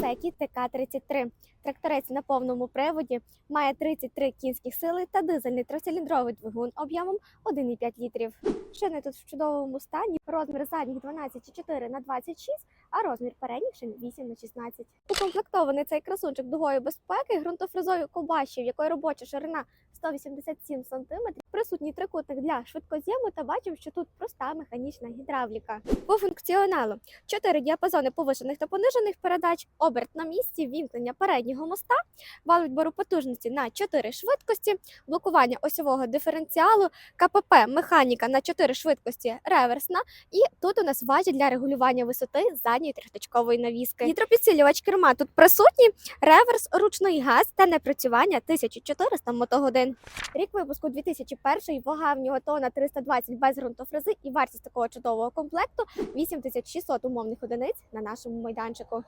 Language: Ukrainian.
Кавасекі ТК-33. Тракторець на повному приводі має 33 кінських сили та дизельний трициліндровий двигун об'ємом 1,5 літрів. Шини тут в чудовому стані. Розмір задніх 12,4 на 26, а розмір передніх шин 8 на 16. Укомплектований цей красунчик дугою безпеки, ґрунтофрезою в якої робоча ширина 187 см. Присутній трикутник для швидкоз'єму та бачимо, що тут проста механічна гідравліка. По функціоналу 4 діапазони повишених та понижених передач, оберт на місці, вімкнення переднього моста, вал відбору потужності на 4 швидкості, блокування осьового диференціалу, КПП механіка на 4 швидкості реверсна. І тут у нас важі для регулювання висоти задньої трьохточкової навіски. Гідропідсилювач керма тут присутні, реверс, ручний газ та непрацювання 1400 мотогодин. Рік випуску 2001, вага в нього тона 320 без ґрунтофрези і вартість такого чудового комплекту 8600 умовних одиниць на нашому майданчику.